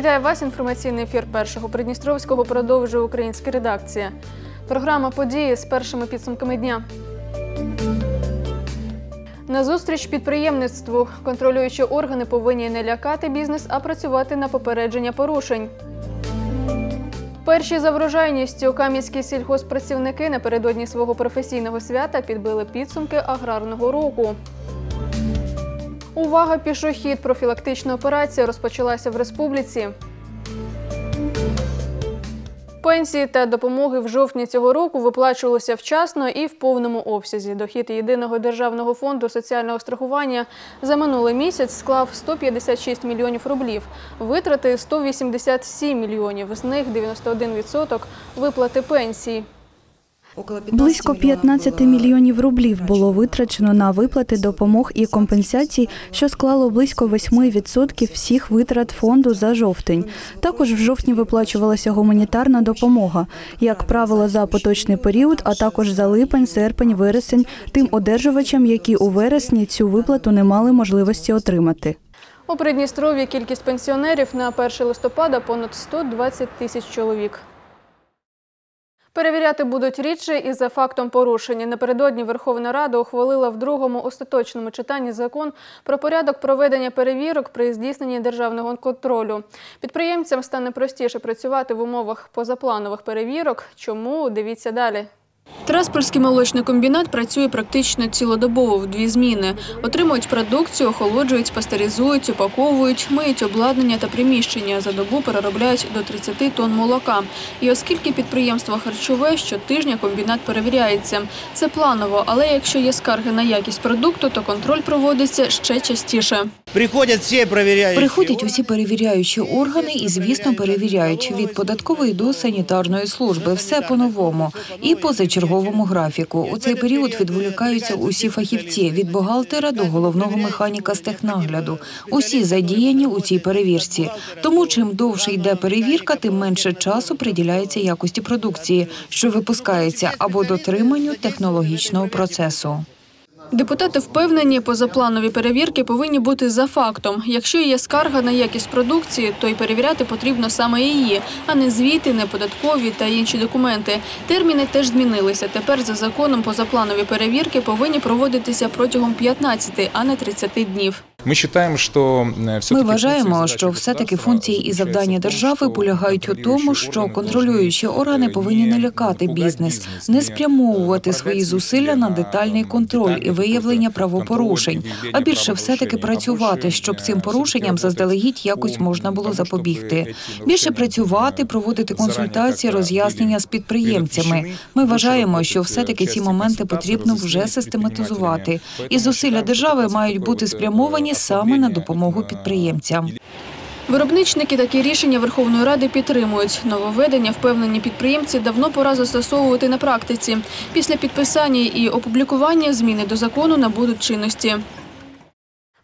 Вітаю вас. Інформаційний ефір першого Придністровського продовжує українська редакція. Програма події з першими підсумками дня. На зустріч підприємництву контролюючі органи повинні не лякати бізнес, а працювати на попередження порушень. Перші за врожайністю кам'янські сільхозпрацівники напередодні свого професійного свята підбили підсумки аграрного року. Увага! Пішохід. Профілактична операція розпочалася в республіці. Пенсії та допомоги в жовтні цього року виплачувалися вчасно і в повному обсязі. Дохід єдиного державного фонду соціального страхування за минулий місяць склав 156 мільйонів рублів. Витрати 187 мільйонів. З них 91% виплати пенсій. Близько 15 мільйонів рублів було витрачено на виплати допомог і компенсацій, що склало близько 8% всіх витрат фонду за жовтень. Також в жовтні виплачувалася гуманітарна допомога, як правило, за поточний період, а також за липень, серпень, вересень тим одержувачам, які у вересні цю виплату не мали можливості отримати. У Придністров'ї кількість пенсіонерів на 1 листопада понад 120 тисяч чоловік. Перевіряти будуть рідше і за фактом порушення. Напередодні Верховна Рада ухвалила в другому остаточному читанні закон про порядок проведення перевірок при здійсненні державного контролю. Підприємцям стане простіше працювати в умовах позапланових перевірок. Чому дивіться далі? Траспольський молочний комбінат працює практично цілодобово в дві зміни. Отримують продукцію, охолоджують, пастеризують, упаковують, миють обладнання та приміщення. За добу переробляють до 30 тонн молока. І оскільки підприємство харчове, щотижня комбінат перевіряється. Це планово, але якщо є скарги на якість продукту, то контроль проводиться ще частіше. Приходять всі перевіряють. Приходять усі перевіряючі органи і, звісно, перевіряють від податкової до санітарної служби. Все по-новому і позачерговому графіку. У цей період відволікаються усі фахівці від бухгалтера до головного механіка з технагляду. Усі задіяні у цій перевірці. Тому чим довше йде перевірка, тим менше часу приділяється якості продукції, що випускається, або дотриманню технологічного процесу. Депутати впевнені, позапланові перевірки повинні бути за фактом. Якщо є скарга на якість продукції, то й перевіряти потрібно саме її, а не звіти, не податкові та інші документи. Терміни теж змінилися. Тепер за законом позапланові перевірки повинні проводитися протягом 15, а не 30 днів. Ми вважаємо, що Ми вважаємо, що все-таки функції і завдання держави полягають у тому, що контролюючі органи повинні не лякати бізнес, не спрямовувати свої зусилля на детальний контроль і виявлення правопорушень, а більше все-таки працювати, щоб цим порушенням заздалегідь якось можна було запобігти. Більше працювати, проводити консультації, роз'яснення з підприємцями. Ми вважаємо, що все-таки ці моменти потрібно вже систематизувати, і зусилля держави мають бути спрямовані саме на допомогу підприємцям. Виробничники такі рішення Верховної Ради підтримують. Нововведення впевнені підприємці давно пора застосовувати на практиці. Після підписання і опублікування зміни до закону набудуть чинності.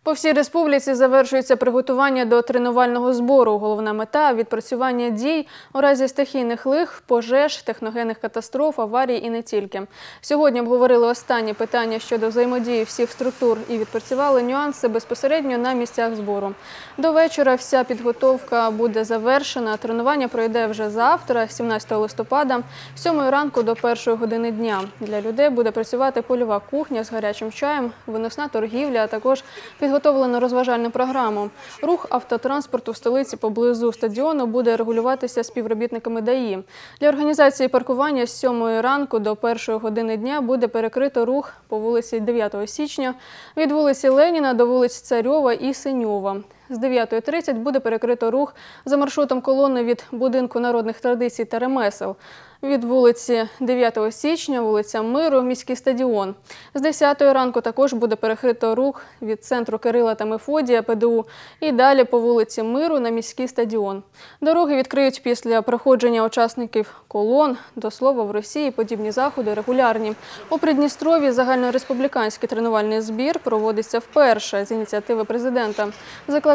По всій республіці завершується приготування до тренувального збору. Головна мета відпрацювання дій у разі стихійних лих, пожеж, техногенних катастроф, аварій і не тільки. Сьогодні обговорили останні питання щодо взаємодії всіх структур і відпрацювали нюанси безпосередньо на місцях збору. До вечора вся підготовка буде завершена. Тренування пройде вже завтра, 17 листопада, з 7 ранку до 1 години дня. Для людей буде працювати польова кухня з гарячим чаєм, виносна торгівля, а також підготовка Підготовлено розважальну програму. Рух автотранспорту в столиці поблизу стадіону буде регулюватися співробітниками ДАІ. Для організації паркування з 7 ранку до 1 години дня буде перекрито рух по вулиці 9 січня від вулиці Леніна до вулиць Царьова і Синьова. З 9.30 буде перекрито рух за маршрутом колони від будинку народних традицій та ремесел. Від вулиці 9 січня, вулиця Миру, міський стадіон. З 10 ранку також буде перекрито рух від центру Кирила та Мефодія ПДУ і далі по вулиці Миру на міський стадіон. Дороги відкриють після проходження учасників колон. До слова, в Росії подібні заходи регулярні. У Придністрові загальнореспубліканський тренувальний збір проводиться вперше з ініціативи президента.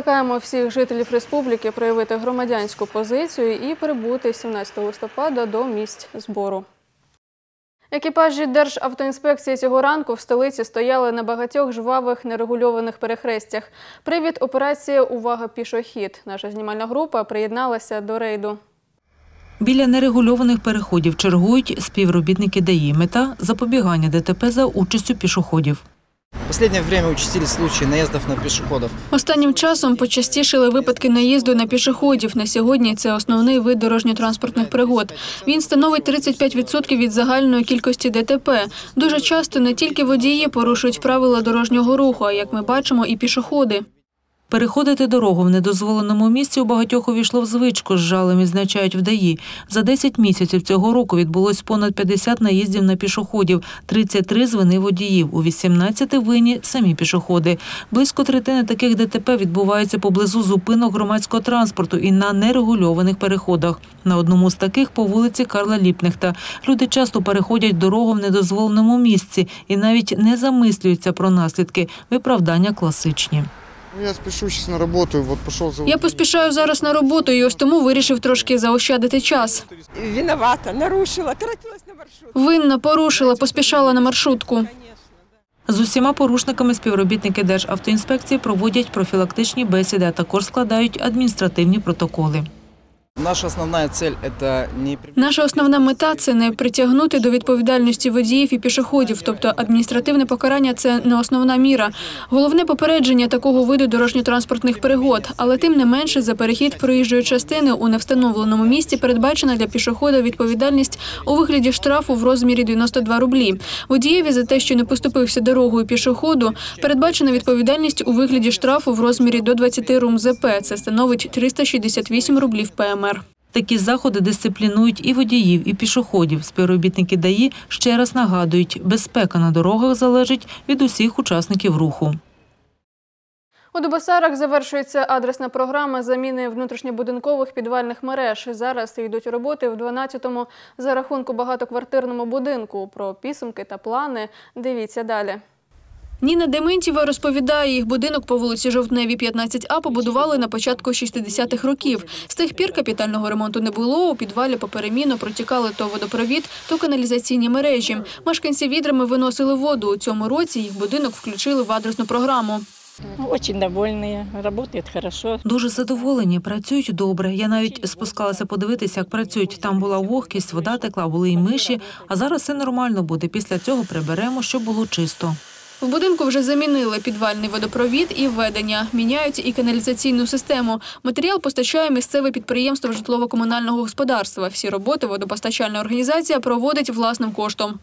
Закликаємо всіх жителів республіки проявити громадянську позицію і прибути 17 листопада до місць збору. Екіпажі Державтоінспекції цього ранку в столиці стояли на багатьох жвавих нерегульованих перехрестях. Привід операція Увага пішохід. Наша знімальна група приєдналася до рейду. Біля нерегульованих переходів чергують співробітники ДАІ. Мета – запобігання ДТП за участю пішоходів. Последнее время участились случаи наїздів на пішоходів. Останнім часом почастішили випадки наїзду на пішоходів. На сьогодні це основний вид дорожньо-транспортних пригод. Він становить 35% від загальної кількості ДТП. Дуже часто не тільки водії порушують правила дорожнього руху, а як ми бачимо, і пішоходи. Переходити дорогу в недозволеному місці у багатьох увійшло в звичку, з жалем відзначають в. За 10 місяців цього року відбулось понад 50 наїздів на пішоходів, 33 з вини водіїв, у 18 винні самі пішоходи. Близько третини таких ДТП відбуваються поблизу зупинок громадського транспорту і на нерегульованих переходах. На одному з таких по вулиці Карла Ліпнехта. Люди часто переходять дорогу в недозволеному місці і навіть не замислюються про наслідки. Виправдання класичні. Ну, Я спішу зараз на роботу. вот пішов за... Я поспішаю зараз на роботу і ось тому вирішив трошки заощадити час. Виновата, нарушила, тратилась на маршрут. Винна порушила, поспішала на маршрутку. З усіма порушниками співробітники Державтоінспекції проводять профілактичні бесіди, а також складають адміністративні протоколи. Наша основная цель – это не... Наша основна мета це не притягнути до відповідальності водіїв і пішоходів, тобто адміністративне покарання це не основна міра. Головне попередження такого виду дорожньо-транспортних пригод, але тим не менше за перехід проїжджої частини у невстановленому місці передбачена для пішохода відповідальність у вигляді штрафу в розмірі 92 рублі. Водієві за те, що не поступився дорогою пішоходу, передбачена відповідальність у вигляді штрафу в розмірі до 20 рум ЗП. Це становить 368 рублів ПМР. Такі заходи дисциплінують і водіїв, і пішоходів. Співробітники ДАІ ще раз нагадують, безпека на дорогах залежить від усіх учасників руху. У Дубосарах завершується адресна програма заміни внутрішньобудинкових підвальних мереж. Зараз йдуть роботи в 12-му за рахунку багатоквартирному будинку. Про підсумки та плани дивіться далі. Ніна Дементєва розповідає, їх будинок по вулиці Жовтневій, 15А побудували на початку 60-х років. З тих пір капітального ремонту не було. У підвалі поперемінно протікали то водопровід, то каналізаційні мережі. Мешканці відрами виносили воду. У цьому році їх будинок включили в адресну програму. Очень довольные, работает хорошо. Дуже задоволені, працюють добре. Я навіть спускалася подивитися, як працюють. Там була вогкість, вода текла, були й миші. А зараз все нормально буде. Після цього приберемо, щоб було чисто. В будинку вже замінили підвальний водопровід і введення. Міняють і каналізаційну систему. Матеріал постачає місцеве підприємство житлово-комунального господарства. Всі роботи водопостачальна організація проводить власним коштом.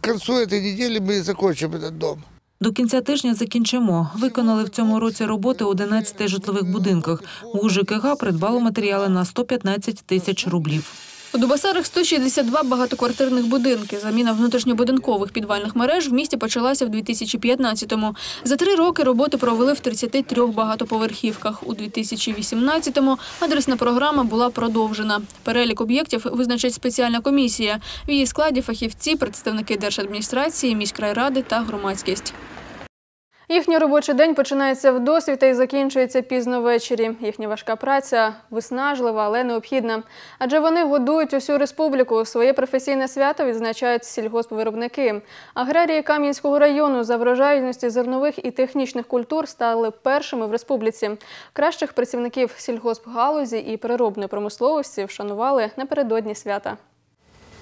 К концу этой недели мы закончим этот дом. До кінця тижня закінчимо. Виконали в цьому році роботи у 11 житлових будинках. У ЖКГ придбало матеріали на 115 тисяч рублів. У Дубасарах 162 багатоквартирних будинки. Заміна внутрішньобудинкових підвальних мереж в місті почалася в 2015-му. За три роки роботи провели в 33 багатоповерхівках. У 2018-му адресна програма була продовжена. Перелік об'єктів визначить спеціальна комісія. В її складі фахівці, представники держадміністрації, міськрайради та громадськість. Їхній робочий день починається в досвіта і закінчується пізно ввечері. Їхня важка праця виснажлива, але необхідна. Адже вони годують усю республіку. Своє професійне свято відзначають сільгоспвиробники. Аграрії Кам'янського району за врожайності зернових і технічних культур стали першими в республіці. Кращих працівників сільгоспгалузі і переробної промисловості вшанували напередодні свята.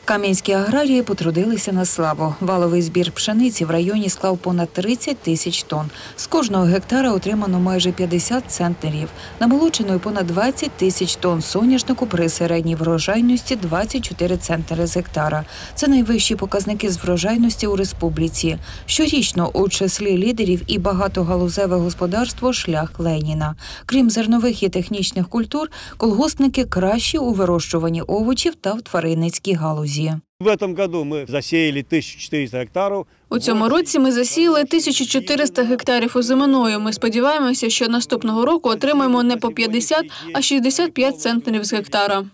Кам'янські аграрії потрудилися на славу. Валовий збір пшениці в районі склав понад 30 тисяч тонн. З кожного гектара отримано майже 50 центнерів. Намолочено понад 20 тисяч тонн соняшнику при середній врожайності 24 центнери з гектара. Це найвищі показники з врожайності у республіці. Щорічно у числі лідерів і багатогалузеве господарство шлях Леніна. Крім зернових і технічних культур, колгоспники кращі у вирощуванні овочів та в тваринницькій галузі. В этом году мы засеяли 1400 гектаров. У цьому році ми засіяли 1400 гектарів озиминою. Ми сподіваємося, що наступного року отримаємо не по 50, а 65 центнерів з гектара.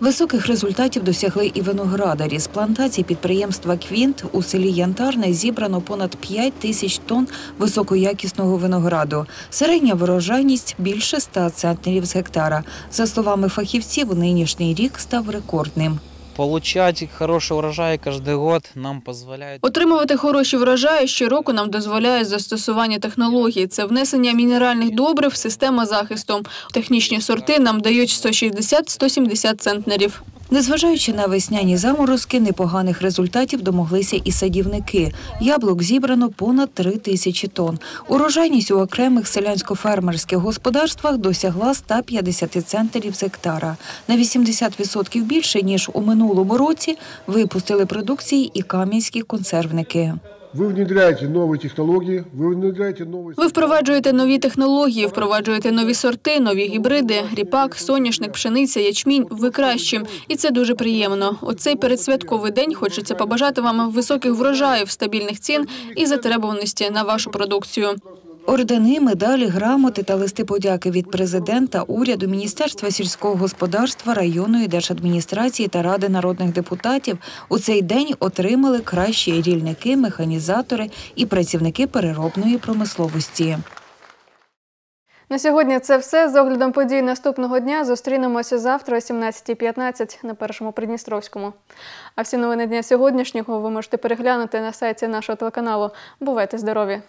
Високих результатів досягли і виноградарі. З плантацій підприємства Квінт у селі Янтарне зібрано понад 5 тисяч тонн високоякісного винограду. Середня врожайність більше 100 центнерів з гектара. За словами фахівців, нинішній рік став рекордним. Получать хороший урожай кожен год нам дозволяє Отримувати хороші врожаї щороку нам дозволяє застосування технологій. Це внесення мінеральних добрив, система захисту. Технічні сорти нам дають 160-170 центнерів. Незважаючи на весняні заморозки, непоганих результатів домоглися і садівники. Яблук зібрано понад три тисячі тонн. Урожайність у окремих селянсько-фермерських господарствах досягла 150 центнерів з гектара. На 80% більше, ніж у минулому році, випустили продукції і кам'янські консервники. Вы внедряете новые технологии, вы внедряете новые... Ви впроваджуєте нові технології, впроваджуєте нові сорти, нові гібриди, ріпак, соняшник, пшениця, ячмінь. Ви кращі. І це дуже приємно. У цей передсвятковий день хочеться побажати вам високих врожаїв, стабільних цін і затребуваності на вашу продукцію. Ордени, медалі, грамоти та листи подяки від президента, уряду, Міністерства сільського господарства, районної держадміністрації та ради народних депутатів у цей день отримали кращі рільники, механізатори і працівники переробної промисловості. На сьогодні це все. З оглядом подій наступного дня зустрінемося завтра о 17.15 на першому Придністровському. А всі новини дня сьогоднішнього ви можете переглянути на сайті нашого телеканалу. Бувайте здорові!